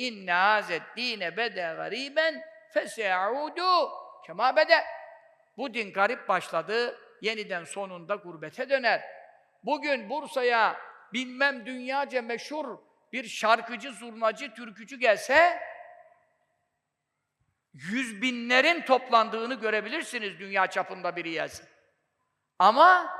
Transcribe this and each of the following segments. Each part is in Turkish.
inne hazet dine bede gariben feseyaudu kema bede. Bu din garip başladı, yeniden sonunda gurbete döner. Bugün Bursa'ya bilmem dünyaca meşhur bir şarkıcı, zurnacı, türkücü gelse yüz binlerin toplandığını görebilirsiniz dünya çapında biri gelsin. Ama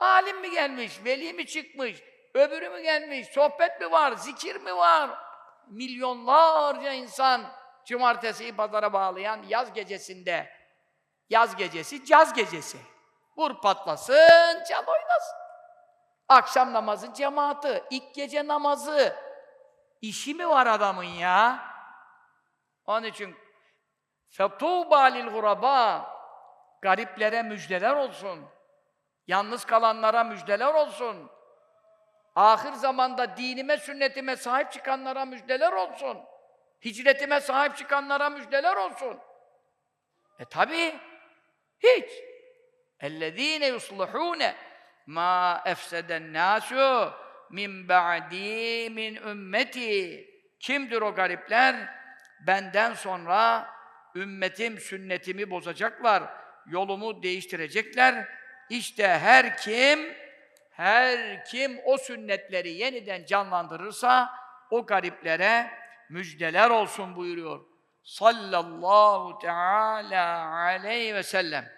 alim mi gelmiş, veli mi çıkmış, öbürü mü gelmiş, sohbet mi var, zikir mi var? Milyonlarca insan cumartesiyi pazara bağlayan yaz gecesinde, yaz gecesi, caz gecesi. Vur patlasın, çal oynasın. Akşam namazı cemaati, ilk gece namazı. İşi mi var adamın ya? Onun için فَطُوبَى لِلْغُرَبَى Gariplere müjdeler olsun. Yalnız kalanlara müjdeler olsun. Ahir zamanda dinime, sünnetime sahip çıkanlara müjdeler olsun. Hicretime sahip çıkanlara müjdeler olsun. E tabi hiç. اَلَّذ۪ينَ يُصْلُحُونَ مَا اَفْسَدَ النَّاسُ min ba'di min ümmeti. Kimdir o garipler? Benden sonra ümmetim sünnetimi bozacaklar, yolumu değiştirecekler. İşte her kim her kim o sünnetleri yeniden canlandırırsa o gariplere müjdeler olsun buyuruyor. Sallallahu teala aleyhi ve sellem.